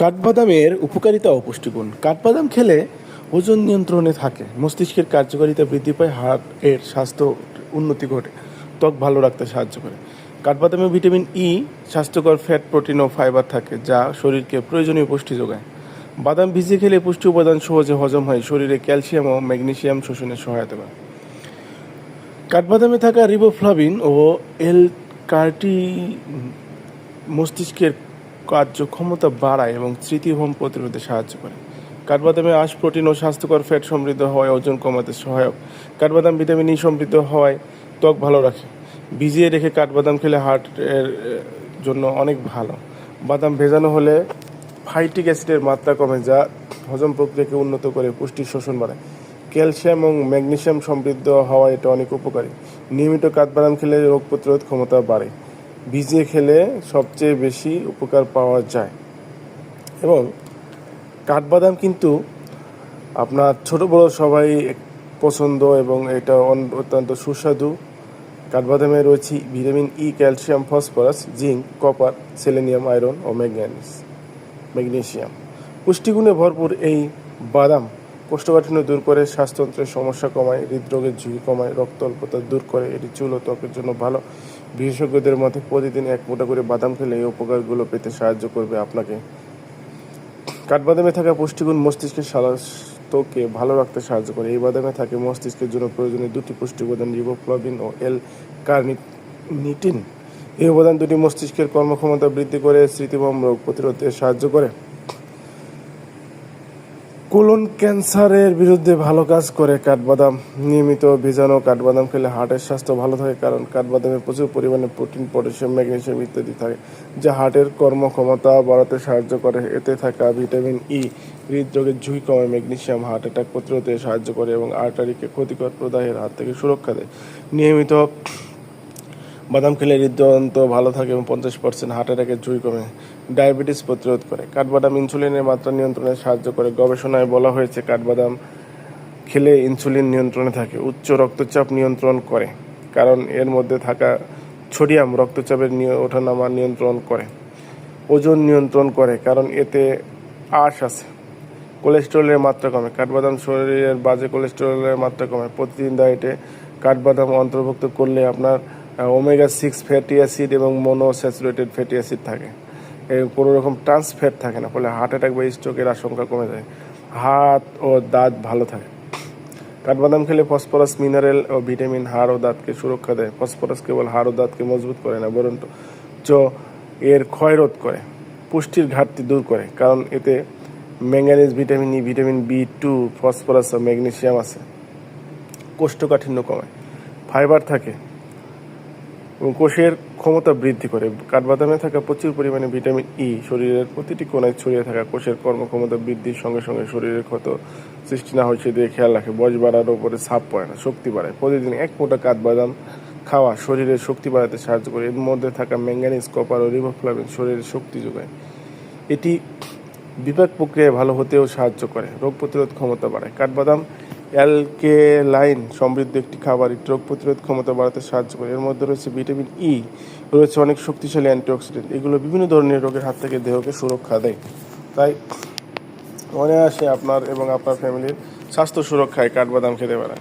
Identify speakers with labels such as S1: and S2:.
S1: কাঠবাদামের উপকারিতা ও পুষ্টিগুণ। কাঠবাদাম খেলে ওজন নিয়ন্ত্রণে থাকে, মস্তিষ্কের কার্যকারিতা বৃদ্ধি পায় হার্ট এর স্বাস্থ্য উন্নতি ঘটে, ত্বক ভালো রাখতে সাহায্য করে। কাঠবাদামে ভিটামিন ই স্বাস্থ্যকর ফ্যাট প্রোটিন ও ফাইবার থাকে, যা শরীরকে প্রয়োজনীয় পুষ্টি যোগায়। বাদাম ভিজিয়ে খেলে পুষ্টি উপাদান সহজে হজম হয়, শরীরে ক্যালসিয়াম ও ম্যাগনেসিয়াম শোষণে সহায়তা করে। কাঠবাদামে থাকা রিবোফ্লাভিন ও এল কার্টি মস্তিষ্কের কার্যক্ষমতা বাড়ায় এবং স্মৃতিভ্রম প্রতিরোধে সাহায্য করে। কাঠবাদামে আঁশ, প্রোটিন ও স্বাস্থ্যকর ফ্যাট সমৃদ্ধ হওয়ায় ওজন কমাতে সহায়ক। কাঠবাদাম ভিটামিন ই সমৃদ্ধ হওয়ায় ত্বক ভালো রাখে। ভিজিয়ে রেখে কাঠবাদাম খেলে হার্টের জন্য অনেক ভালো। বাদাম ভেজানো হলে ফাইটিক অ্যাসিডের মাত্রা কমে যা হজম প্রক্রিয়াকে উন্নত করে, পুষ্টির শোষণ বাড়ায়। ক্যালসিয়াম এবং ম্যাগনেসিয়াম সমৃদ্ধ হওয়ায় এটা অনেক উপকারী। নিয়মিত কাঠবাদাম খেলে রোগ প্রতিরোধ ক্ষমতা বাড়ে। ভিজিয়ে খেলে সবচেয়ে বেশি উপকার পাওয়া যায়। এবং কাঠবাদাম কিন্তু আপনার ছোট, বড় সবাই পছন্দ এবং এটা অত্যন্ত সুস্বাদু। কাঠবাদামে রয়েছে vitamin E calcium, phosphorus, zinc, copper, selenium, iron ও ম্যাগনেনিস ম্যাগনেসিয়াম। পুষ্টিগুণে ভরপুর এই বাদাম কোষ্ঠকাঠিন্য দূর করে শ্বাসতন্ত্রের সমস্যা কমায়, হৃদরোগের ঝুঁকি কমায় রক্ত অল্পতা দূর করে, এটি চুল ও ত্বকের জন্য ভালো। বিশেষজ্ঞদের মতে প্রতিদিন এক মোটা করে বাদাম খেলে এই উপকারগুলো পেতে সাহায্য করবে আপনাকে। কাঠবাদামে থাকা পুষ্টিগুণ মস্তিষ্কের স্বাস্থ্যকে ভালো রাখতে সাহায্য করে। এই বাদামে থাকে মস্তিষ্কের জন্য প্রয়োজনীয় দুটি পুষ্টি উপাদান রিবোফ্লাভিন ও এল কার্নিটিন এই উপাদান দুটি মস্তিষ্কের কর্মক্ষমতা বৃদ্ধি করে স্মৃতিভ্রম রোগ প্রতিরোধে সাহায্য করে। কোলন ক্যান্সারের বিরুদ্ধে ভালো কাজ করে কাঠবাদাম। নিয়মিত ভেজানো কাঠবাদাম খেলে হার্টের স্বাস্থ্য ভালো থাকে কারণ কাঠবাদামে প্রচুর পরিমাণে প্রোটিন, পটাশিয়াম ম্যাগনেসিয়াম ইত্যাদি থাকে, যা হার্টের কর্মক্ষমতা বাড়াতে সাহায্য করে। এতে থাকা ভিটামিন ই হৃদরোগের ঝুঁকি কমায়, ম্যাগনেশিয়াম, হার্ট অ্যাটাক প্রতিরোধে সাহায্য করে এবং আর্টারিকে ক্ষতিকর প্রদাহের হাত থেকে সুরক্ষা দেয়। নিয়মিত বাদাম খেলে হৃদযন্ত্র ভালো থাকে এবং পঞ্চাশ পার্সেন্ট হার্ট অ্যাটাকের ঝুঁকি কমে। ডায়াবেটিস প্রতিরোধ করে। কাঠবাদাম ইনসুলিনের মাত্রা নিয়ন্ত্রণে সাহায্য করে। গবেষণায় বলা হয়েছে, কাঠবাদাম খেলে ইনসুলিন নিয়ন্ত্রণে থাকে। উচ্চ রক্তচাপ নিয়ন্ত্রণ করে, কারণ এর মধ্যে থাকা সোডিয়াম রক্তচাপের ওঠানামা নিয়ন্ত্রণ করে। ওজন নিয়ন্ত্রণ করে, কারণ এতে আশ আছে। কোলেস্টেরলের মাত্রা কমে। কাঠবাদাম শরীরের বাজে কোলেস্টেরলের মাত্রা কমে। প্রতিদিন ডায়েটে কাঠবাদাম অন্তর্ভুক্ত করলে আপনার ওমেগা সিক্স ফ্যাটি অ্যাসিড এবং মনোস্যাচুরেটেড ফ্যাটি অ্যাসিড থাকে। কোনো রকম ট্রান্স ফ্যাট থাকে না, ফলে হার্ট অ্যাটাক বা স্ট্রোকের আশঙ্কা কমে যায়। হাত ও দাঁত ভালো থাকে। কাঠবাদাম খেলে ফসফরাস মিনারেল ও ভিটামিন হাড় ও দাঁতকে সুরক্ষা দেয়। ফসফরাস কেবল হাড় ও দাঁতকে মজবুত করে না বরং চ এর ক্ষয়রোধ করে, পুষ্টির ঘাটতি দূর করে, কারণ এতে manganese vitamin E vitamin B two phosphorus ও ম্যাগনেসিয়াম আছে। কোষ্ঠকাঠিন্য কমায়। ফাইবার থাকে। এবং কোষের ক্ষমতা বৃদ্ধি করে। কাঠবাদামে থাকা প্রচুর পরিমাণে ভিটামিন ই শরীরের প্রতিটি কোণায় ছড়িয়ে থাকা কোষের কর্মক্ষমতা বৃদ্ধির সঙ্গে সঙ্গে শরীরের ক্ষত সৃষ্টি না হয় সেদিকে খেয়াল রাখে। বয়স বাড়ার ওপরে ছাপ পড়ে না, শক্তি বাড়ায়। প্রতিদিন এক মোটা কাঠবাদাম খাওয়া শরীরের শক্তি বাড়াতে সাহায্য করে। এর মধ্যে থাকা ম্যাঙ্গানিজ, কপার ও রিবোফ্লাভিন শরীরের শক্তি যোগায়। এটি বিপাক প্রক্রিয়ায় ভালো হতেও সাহায্য করে। রোগ প্রতিরোধ ক্ষমতা বাড়ায়। কাঠবাদাম অ্যালকেলাইন সমৃদ্ধ একটি খাবার এটি রোগ প্রতিরোধ ক্ষমতা বাড়াতে সাহায্য করে। এর মধ্যে রয়েছে ভিটামিন ই রয়েছে অনেক শক্তিশালী অ্যান্টিঅক্সিডেন্ট। এগুলো বিভিন্ন ধরনের রোগের হাত থেকে দেহকে সুরক্ষা দেয়। তাই মনে আসে আপনার এবং আপনার ফ্যামিলির স্বাস্থ্য সুরক্ষায় কাঠবাদাম খেতে পারেন।